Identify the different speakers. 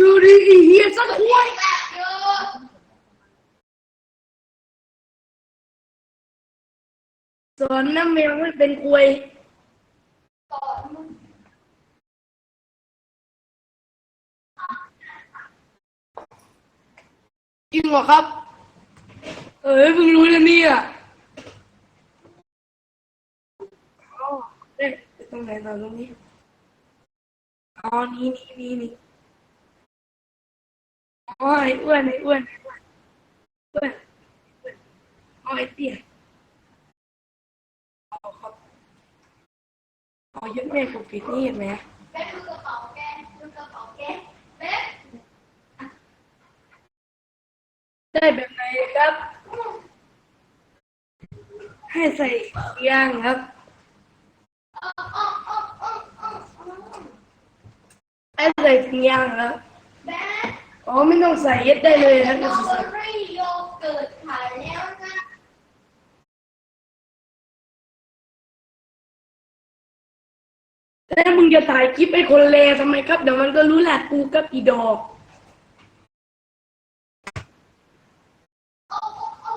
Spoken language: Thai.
Speaker 1: คือดีอีเหี้ยสักควย
Speaker 2: แบบเยอะ
Speaker 1: สอนน้ำแมวให้เป็นควย
Speaker 2: สอนมึง
Speaker 1: จริงเหรอครับ เอ้ยเพิ่งรู้แล้วเนี่ยอ๋อเอ๊ะตรงไหนต่อตรงนี้อ๋อนี่นี่นี่นี่ อ๋อไอ้อ้วนไอ้อ้วนไอ้อ้วนอ้วนอ้วนอ๋อไอ้เตี้ยอ๋อครับอ๋อยึดแม่กูปิดนี่เห็นไหม
Speaker 2: แม่ดูกระเป๋าแกดูกระเป๋าแกแม่
Speaker 1: ได้แบบไหนครับ ให้ใส่ยางครับ
Speaker 2: เออเออเออเออเออเออ
Speaker 1: ให้ใส่ถุงยางครับ
Speaker 2: แม่
Speaker 1: อ๋อไม่ต้องใส่เย็ดได้เลยครับ
Speaker 2: สตรอเบอรี่โยเกิร์ตขายแล้วนะ
Speaker 1: แล้วมึงจะถ่ายคลิปให้คนเลทำไมครับ เดี๋ยวมันก็รู้แหละกูกับอีดอก